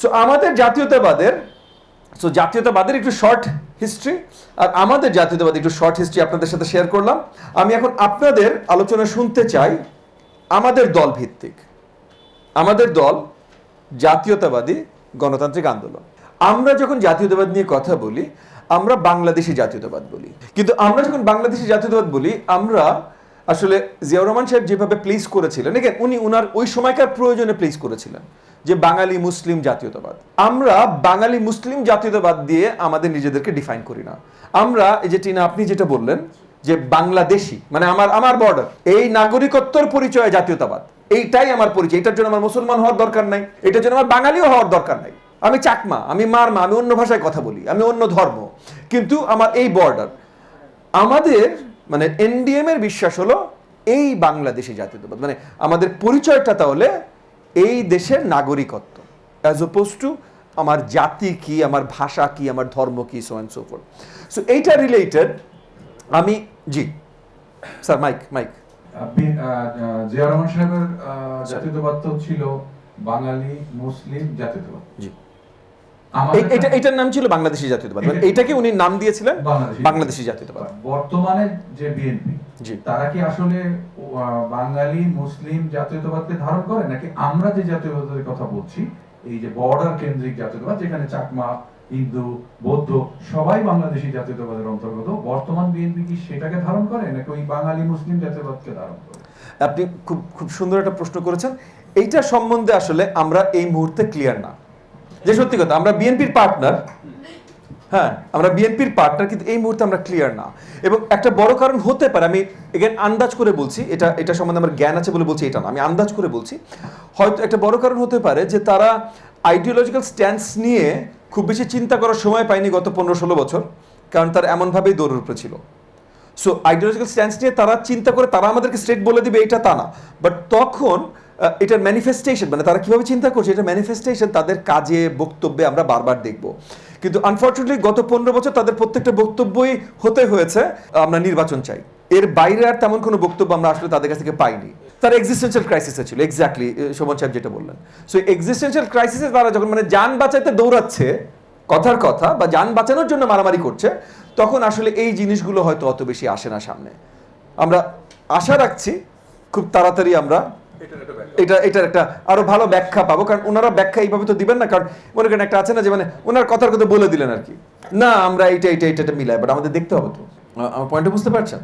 So আমাদের জাতীয়তাবাদের so জাতীয়তাবাদের একটু শর্ট হিস্ট্রি আর আমাদের জাতীয়তাবাদের একটু শর্ট হিস্ট্রি আপনাদের সাথে শেয়ার করলাম। আমি এখন আপনাদের আলোচনা শুনতে চাই আমাদের দল ভিত্তিক আমাদের দল জাতীয়তাবাদী গণতান্ত্রিক আন্দোলন। আমরা যখন জাতীয়তাবাদ নিয়ে কথা বলি, আমরা বাংলাদেশি জাতীয়তাবাদ বলি। কিন্তু আমরা যখন বাংলাদেশি জাতীয়তাবাদ বলি, আমরা আসলে জিয়াউর রহমান সাহেব যেভাবে প্লেস করেছিলেন এগেন উনি উনার ওই সময়কার প্রয়োজনে প্লেস করেছিলেন। যে বাঙালি মুসলিম জাতীয়তাবাদ। আমরা বাঙালি মুসলিম জাতীয়তাবাদ দিয়ে আমাদের নিজেদেরকে ডিফাইন করি না। আমরা এই যে টিনা, আপনি যেটা বললেন যে বাংলাদেশি মানে আমার আমার বর্ডার এই নাগরিকত্বর পরিচয় জাতীয়তাবাদ। এইটাই আমার পরিচয়, এটার জন্য আমার মুসলমান হওয়ার দরকার নাই, এটার জন্য আমার বাঙালিও হওয়ার দরকার নাই। আমি চাকমা, আমি মারমা আমি অন্য ভাষায় কথা বলি, আমি অন্য ধর্ম। কিন্তু আমার এই বর্ডার আমাদের মানে এনডিএম এর বিশ্বাস হলো এই বাংলাদেশি জাতীয়তাবাদ। মানে আমাদের পরিচয়টা তাহলে এই দেশের নাগরিকত্ব অ্যাজ অপোজ টু আমার জাতি কি আমার ভাষা কি আমার ধর্ম কি so and so forth so এইটা রিলেটেড আমি জি স্যার মাইক মাইক আপনি জিয়া রহমান সাহেবের জাতীয়তাবাদ তো ছিল বাঙালি মুসলিম জাতীয়তাবাদ। জি। এটা এটার নাম ছিল বাংলাদেশি জাতীয়তাবাদ এটা- এইটাকে উনি নাম দিয়েছিলেন বাংলাদেশি। জাতীয়তাবাদ। বর্তমানে যে বিএনপি। তারা কি আসলে বাঙালি মুসলিম জাতীয়তাবাদকে ধারণ করে? নাকি আমরা যে জাতীয়তাবাদের কথা বলছি এই যে বর্ডার কেন্দ্রিক জাতীয়তাবাদ যেখানে চাকমা হিন্দু বৌদ্ধ সবাই বাংলাদেশি জাতীয়তাবাদের অন্তর্গত বর্তমান বিএনপি কি সেটাকে ধারণ করে? নাকি ওই বাঙালি মুসলিম জাতীয়তাবাদকে ধারণ করে? আপনি খুব খুব সুন্দর একটা প্রশ্ন করেছেন। এইটা সম্বন্ধে আসলে আমরা এই মুহূর্তে ক্লিয়ার না। যে সত্যি কথা আমরা বিএনপির পার্টনার হ্যাঁ আমরা বিএনপির পার্টনার কিন্তু এই মুহূর্তে আমরা ক্লিয়ার না। এবং একটা বড় কারণ হতে পারে, আমি এগেন আন্দাজ করে বলছি, এটা এটা সম্বন্ধে আমার জ্ঞান আছে বলে বলছি এটা না, আমি আন্দাজ করে বলছি। হয়তো একটা বড় কারণ হতে পারে যে তারা আইডিওলজিক্যাল স্ট্যান্স নিয়ে খুব বেশি চিন্তা করার সময় পায়নি গত পনেরো ষোলো বছর, কারণ তারা এমনভাবেই দৌড়ের উপরে ছিল। সো আইডিওলজিক্যাল স্ট্যান্স নিয়ে তারা চিন্তা করে তারা আমাদেরকে স্ট্রেট বলে দিবে, এটা তা না। বাট তখন এটার ম্যানিফেস্টেশন মানে তারা কীভাবে চিন্তা করছে এটা ম্যানিফেস্টেশন তাদের কাজে, বক্তব্যে আমরা বারবার দেখব। কিন্তু আনফর্চুনেটলি গত পনেরো বছর তাদের প্রত্যেকটা বক্তব্যই হতে হয়েছে, আমরা নির্বাচন চাই। এর বাইরে আর তেমন কোনো বক্তব্য আমরা আসলে তাদের কাছ থেকে পাইনি। তার এক্সিস্টেন্সিয়াল ক্রাইসিসে ছিল এক্স্যাক্টলি শোভন সাহেব যেটা বললেন। সো এক্সিস্টেন্সিয়াল ক্রাইসিসে তারা যখন মানে যান বাঁচাইতে দৌড়াচ্ছে, কথার কথা, বা যান বাঁচানোর জন্য মারামারি করছে, তখন আসলে এই জিনিসগুলো হয়তো অত বেশি আসে না সামনে। আমরা আশা রাখছি, খুব তাড়াতাড়ি আমরা এটা এটার একটা আরও ভালো ব্যাখ্যা পাবো কারণ ওনারা ব্যাখ্যা এইভাবে তো দিবেন না কারণ মনে করেন একটা আছে না যে মানে ওনার কথার কথা বলে দিলেন আর কি। না আমরা এইটা এইটা এটা মিলাই বাট আমাদের দেখতে হবে তো। আমার পয়েন্টটা বুঝতে পারছেন?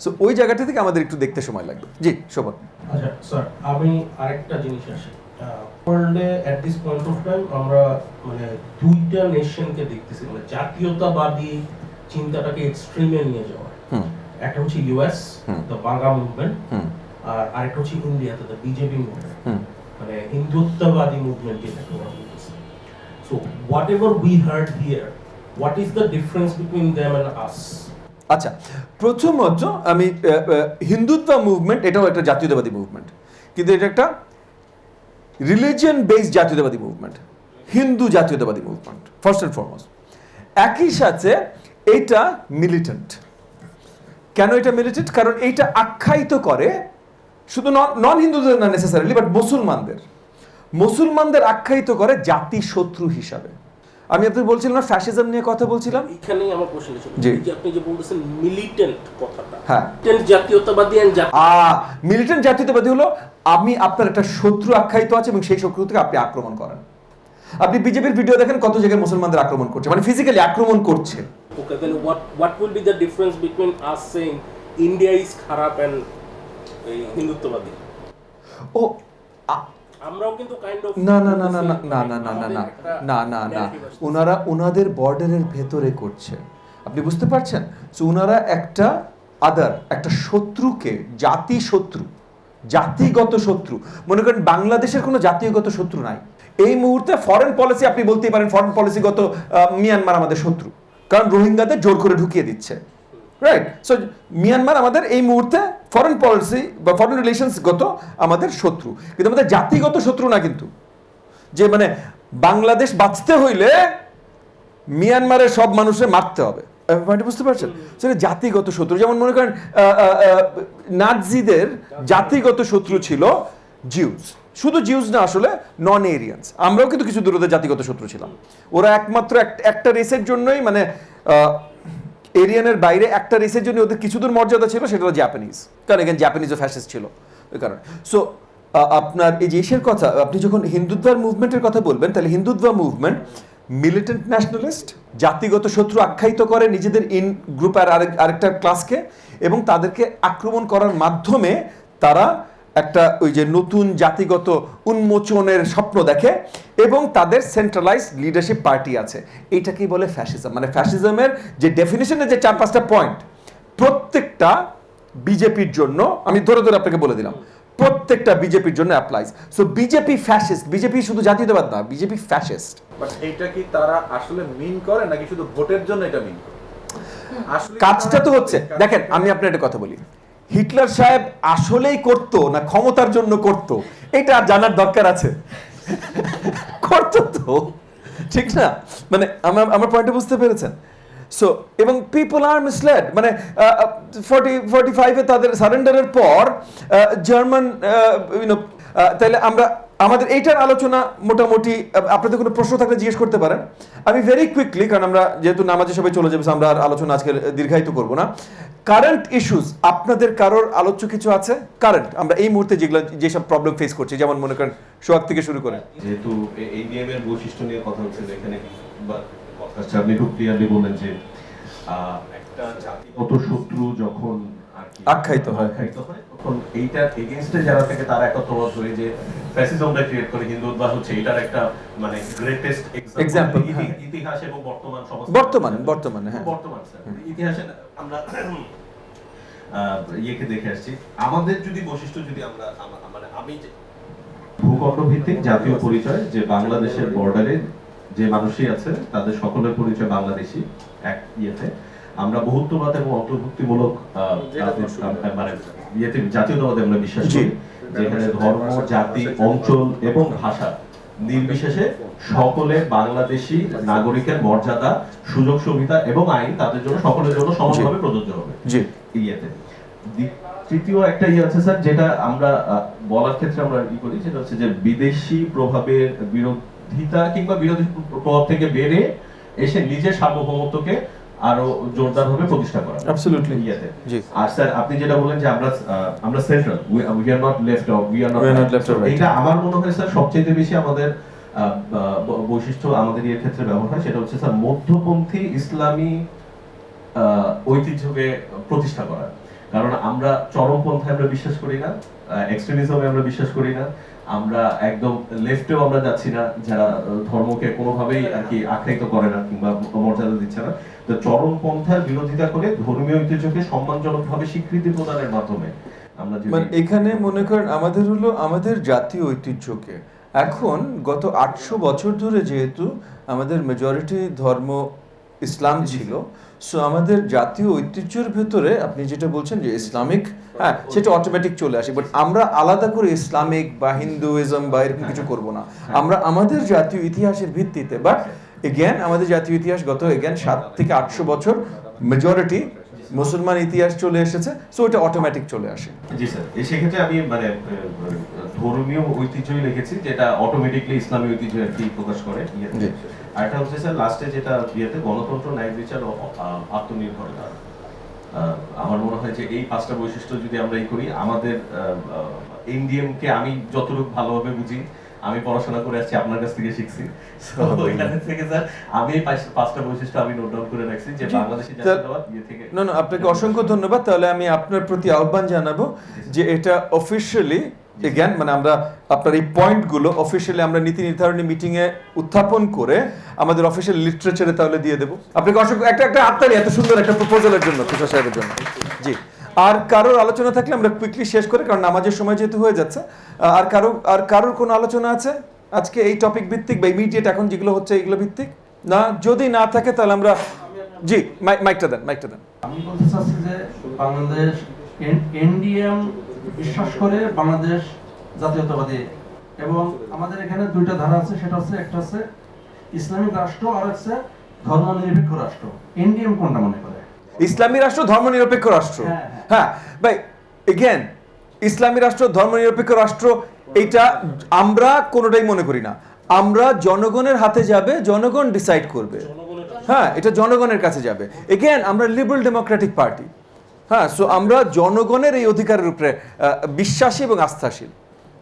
সো ওই জায়গাটা থেকে আমাদের একটু দেখতে সময় লাগবে। জি শোভন। আচ্ছা স্যার আমি আরেকটা জিনিস আসি। ওয়ার্ল্ডে at this point of time আমরা মানে দুইটা নেশনকে দেখতেছি মানে জাতীয়তাবাদী চিন্তাটাকে এক্সট্রিমে নিয়ে যাওয়া। হুম। একটা হচ্ছে ইউএস। দ্য বাঙ্গা মুভমেন্ট হুম। আর আরেকটা হচ্ছে ইন্ডিয়াতে দ্য বিজেপি মুভমেন্ট মানে হিন্দুত্ববাদী মুভমেন্ট যেটাকে ওরা বলতেছে। So whatever we heard here what is the difference between them and us আচ্ছা প্রথমত আমি হিন্দুত্ব মুভমেন্ট এটাও একটা জাতীয়তাবাদী মুভমেন্ট কিন্তু এটা একটা রিলিজিয়ন বেসড জাতীয়তাবাদী মুভমেন্ট হিন্দু জাতীয়তাবাদী মুভমেন্ট ফার্স্ট অ্যান্ড ফরমোস্ট একই সাথে এটা মিলিটেন্ট কেন এটা মিলিটেন্ট কারণ এইটা আখ্যায়িত করে শুধু নন হিন্দুদের না নেসেসারিলি বাট মুসলমানদের। মুসলমানদের আখ্যায়িত করে জাতি শত্রু হিসাবে। আমি আপনাকে বলছিলাম না ফ্যাসিজম নিয়ে কথা বলছিলাম। এখানেই আমার কোশ্চেন ছিল। যে আপনি যে বলতেছেন মিলিটেন্ট কথাটা হ্যাঁ। জাতীয়তাবাদী জাতীয় আ মিলিটেন্ট জাতীয়তাবাদী হলো আমি আপনার একটা শত্রু আখ্যায়িত আছে এবং সেই শত্রু থেকে আপনি আক্রমণ করেন। আপনি বিজেপির ভিডিও দেখেন কত জায়গায় মুসলমানদের আক্রমণ করছে মানে ফিজিক্যালি আক্রমণ করছে। ওকে then what what will be the difference between us saying India is খারাপ and এই হিন্দুত্ববাদী। ও আ- আমরাও কিন্তু কাইন্ড অফ না না না না না না না না না না না না না। ওনারা ওনাদের বর্ডারের ভেতরে করছে। আপনি বুঝতে পারছেন? সো ওনারা একটা আদার একটা শত্রুকে জাতি শত্রু জাতিগত শত্রু। মনে করেন বাংলাদেশের কোনো জাতিগত শত্রু নাই। এই মুহূর্তে ফরেন পলিসি আপনি বলতেই পারেন ফরেন পলিসিগত মিয়ানমার আমাদের শত্রু। কারণ রোহিঙ্গাদের জোর করে ঢুকিয়ে দিচ্ছে। রাইট সো মিয়ানমার আমাদের এই মুহূর্তে ফরেন পলিসি বা ফরেন রিলেশনসগত আমাদের শত্রু। কিন্তু আমাদের জাতিগত শত্রু না কিন্তু। যে মানে বাংলাদেশ বাঁচতে হইলে মিয়ানমারের সব মানুষের মারতে হবে। পয়েন্টটা বুঝতে পারছেন? সেটা জাতিগত শত্রু। যেমন মনে করেন নাৎজিদের জাতিগত শত্রু ছিল জিউস। শুধু জিউস না আসলে নন এরিয়ান্স আমরাও কিন্তু কিছু দূরদের জাতিগত শত্রু ছিলাম। ওরা একমাত্র এক- একটা রেসের জন্যই মানে এরিয়ানের বাইরে একটা রেসের জন্য ওদের কিছু দূর মর্যাদা ছিল, সেটা হলো জাপানিজ কারণ এখানে জাপানিজও ফ্যাসিস্ট ছিল ওই কারণে। সো আপনার এই যে ইসের কথা, আপনি যখন হিন্দুত্বার মুভমেন্টের কথা বলবেন, তাহলে হিন্দুত্বা মুভমেন্ট মিলিটেন্ট ন্যাশনালিস্ট জাতিগত শত্রু আখ্যায়িত করে নিজেদের ইন গ্রুপ আর আরেক- আরেকটা ক্লাসকে এবং তাদেরকে আক্রমণ করার মাধ্যমে তারা একটা ওই যে নতুন জাতিগত উন্মোচনের স্বপ্ন দেখে এবং তাদের সেন্ট্রালাইজ লিডারশিপ পার্টি আছে। এইটাকেই বলে ফ্যাসিজম মানে ফ্যাসিজমের যে ডেফিনেশনের যে চার পাঁচটা পয়েন্ট প্রত্যেকটা বিজেপির জন্য আমি ধরে ধরে আপনাকে বলে দিলাম প্রত্যেকটা বিজেপির জন্য applies so BJP fascist BJP শুধু জাতীয়তাবাদ না বিজেপি ফ্যাসিস্ট বাট এইটা কি তারা আসলে মিন করে নাকি শুধু ভোটের জন্য এটা মিন করে? কাজটা তো হচ্ছে। দেখেন আমি আপনার একটা কথা বলি। হিটলার সাহেব আসলেই করতো না ক্ষমতার জন্য করতো? এটা জানার দরকার আছে। করতো তো। ঠিক না? মানে আমার আমার পয়েন্টে বুঝতে পেরেছেন। সো এবং পিপল আর মিসলেড মানে ফর্টি ফর্টি ফাইভে তাদের সারেন্ডারের পর জার্মান ইউনো তাহলে আমরা, আমাদের এইটার আলোচনা মোটামুটি আপনাদের কোনো প্রশ্ন থাকলে জিজ্ঞেস করতে পারেন। আমি ভেরি কুইকলি কারণ আমরা যেহেতু নামাজে সবাই চলে যাবে আমরা আর আলোচনা আজকে দীর্ঘায়িত করব না। কারেন্ট ইস্যুস আপনাদের কারোর আলোচ্য কিছু আছে? কারেন্ট আমরা এই মুহূর্তে যেগুলো, যেসব প্রবলেম ফেস করছি, যেমন মনে করেন সোহাগ থেকে শুরু করে। যেহেতু এই এর বৈশিষ্ট্য নিয়ে কথা হচ্ছে এখানে আপনি খুব ক্লিয়ারলি বললেন যে একটা জাতিগত শত্রু যখন আখ্যায়িত হয়। হয়। তখন এইটার এগেনস্টে যারা থেকে তারা একত্রবাদ যে ফ্যাসিজমটা ক্রিয়েট করে। হিন্দুত্ব হচ্ছে এটার একটা মানে গ্রেটেস্ট হ্যাঁ। ইতিহাস এবং বর্তমান সমাজ বর্তমান বর্তমানে হ্যাঁ। বর্তমান স্যার। ইতিহাসে আমরা ইয়েকে দেখে আসছি। আমাদের যদি বৈশিষ্ট্য যদি আমরা মানে আমি ভূখণ্ড ভিত্তিক জাতীয় পরিচয় যে বাংলাদেশের বর্ডারে যে মানুষই আছে তাদের সকলের পরিচয় বাংলাদেশি এক ইয়েতে। আমরা বহুত্ববাদ এবং অন্তর্ভুক্তিমূলক মানে ইয়েতে জাতীয়তাবাদে আমরা বিশ্বাস করি যেখানে ধর্ম জাতি অঞ্চল এবং ভাষা নির্বিশেষে সকলে বাংলাদেশি নাগরিকের মর্যাদা সুযোগ সুবিধা এবং আইন তাদের জন্য সকলের জন্য সমানভাবে প্রযোজ্য হবে ইয়েতে। তৃতীয় একটা ইয়ে আছে স্যার যেটা আমরা আহ, বলার ক্ষেত্রে আমরা ই করি সেটা হচ্ছে যে বিদেশি প্রভাবের বিরোধিতা কিংবা বিরোধী প্রভাব থেকে বেড়ে এসে নিজের সার্বভৌমত্বকে আরও প্রতিষ্ঠা করা Absolutely. ইয়েতে। আর স্যার আপনি যেটা বললেন যে আমরা আমরা central we are not left of we are not or right. এটা আমার মনে হয় স্যার সবচেয়ে বেশি আমাদের বৈশিষ্ট্য আমাদের এর ক্ষেত্রে ব্যবহার হয় সেটা হচ্ছে স্যার মধ্যপন্থী ইসলামী আহ, ঐতিহ্যকে প্রতিষ্ঠা করা কারণ আমরা চরমপন্থায় আমরা বিশ্বাস করি না এক্সট্রিমিজমে আমরা বিশ্বাস করি না আমরা একদম লেফটেও আমরা যাচ্ছি না যারা ধর্মকে কোনোভাবেই আর কি আখ্যায়িত করে না কিংবা মর্যাদা দিচ্ছে না। তো চরমপন্থার বিরোধিতা করে ধর্মীয় ঐতিহ্যকে সম্মানজনকভাবে স্বীকৃতি প্রদানের মাধ্যমে আমরা মানে এখানে মনে করেন আমাদের হলো আমাদের জাতীয় ঐতিহ্যকে। এখন গত আটশো বছর ধরে যেহেতু আমাদের মেজরিটি ধর্ম ইসলাম ছিল সো আমাদের জাতীয় ঐতিহ্যের ভেতরে আপনি যেটা বলছেন যে ইসলামিক হ্যাঁ সেটা অটোমেটিক চলে আসে বাট আমরা আলাদা করে ইসলামিক বা হিন্দুইজম বা এরকম কিছু করব না। আমরা আমাদের জাতীয় ইতিহাসের ভিত্তিতে বাট এগেন আমাদের জাতীয় ইতিহাস গত এগেন সাত থেকে আটশো বছর মেজরিটি মুসলমান ইতিহাস চলে এসেছে সো এটা অটোমেটিক চলে আসে। জি স্যার সেক্ষেত্রে আমি মানে ধর্মীয় ঐতিহ্যই লিখেছি যেটা অটোমেটিকলি ইসলামী ঐতিহ্য আর কি প্রকাশ করে ইয়েতে। আর একটা হচ্ছে স্যার লাস্টে যেটা ইয়েতে গণতন্ত্র ন্যায় বিচার ও আত্মনির্ভরতা। আমার মনে হয় যে এই পাঁচটা বৈশিষ্ট্য যদি আমরা এই করি আমাদের এনডিএমকে আমি যতটুকু ভালোভাবে বুঝি আমি পড়াশোনা করে আসছি আপনার কাছ থেকে শিখছি। থেকে স্যার আমি পাঁচটা বৈশিষ্ট্য আমি নোট ডাউন করে রাখছি যে। বাংলাদেশি ইয়ে থেকে না না আপনাকে অসংখ্য ধন্যবাদ। তাহলে আমি আপনার প্রতি আহ্বান জানাব যে এটা অফিসিয়ালি এগেন মানে আমরা আপনার এই পয়েন্টগুলো অফিসিয়ালি আমরা নীতি নির্ধারণী মিটিং এ উত্থাপন করে আমাদের অফিসিয়াল লিটারেচারে তাহলে দিয়ে দেবো। আপনাকে অসংখ্য, একটা একটা হাততালি এত সুন্দর একটা প্রপোজালের জন্য, তুষার সাহেবের জন্য। জি। আর কারোর আলোচনা থাকলে আমরা কুইকলি শেষ করে, কারণ নামাজের সময় যেহেতু হয়ে যাচ্ছে আর কারও, আর কারোর কোনো আলোচনা আছে? আজকে এই টপিক ভিত্তিক বা ইমিডিয়েট এখন যেগুলো হচ্ছে এগুলো ভিত্তিক? না, যদি না থাকে তাহলে আমরা, জি মাইকটা দেন মাইকটা দেন। আমি বলতে চাচ্ছি যে বাংলাদেশ এনডিএম বিশ্বাস করে বাংলাদেশ জাতীয়তাবাদী। এবং আমাদের এখানে দুইটা ধারা আছে সেটা হচ্ছে একটা হচ্ছে ইসলামিক রাষ্ট্র আর হচ্ছে ধর্মনিরপেক্ষ রাষ্ট্র। এনডিএম কোনটা মনে করে? ইসলামী রাষ্ট্র ধর্মনিরপেক্ষ রাষ্ট্র? হ্যাঁ, হ্যাঁ। ভাই এগেন ইসলামী রাষ্ট্র ধর্মনিরপেক্ষ রাষ্ট্র এটা আমরা কোনোটাই মনে করি না। আমরা জনগণের হাতে যাবে জনগণ ডিসাইড করবে। হ্যাঁ এটা জনগণের কাছে যাবে। এগেন আমরা লিবারেল ডেমোক্রেটিক পার্টি হ্যাঁ সো আমরা জনগণের এই অধিকারের উপরে বিশ্বাসী এবং আস্থাশীল।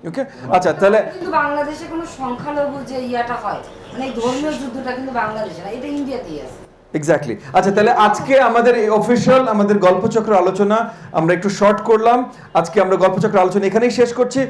ওকে আচ্ছা তাহলে কিন্তু বাংলাদেশে কোনো সংখ্যালঘু যে ইয়াটা হয় মানে ধর্মীয় যুদ্ধটা কিন্তু বাংলাদেশে না এটা ইন্ডিয়াতেই আছে। এক্স্যাক্টলি আচ্ছা তাহলে আজকে আমাদের এই অফিসিয়াল আমাদের গল্পচক্র আলোচনা আমরা একটু শর্ট করলাম। আজকে আমরা গল্পচক্র আলোচনা এখানেই শেষ করছি।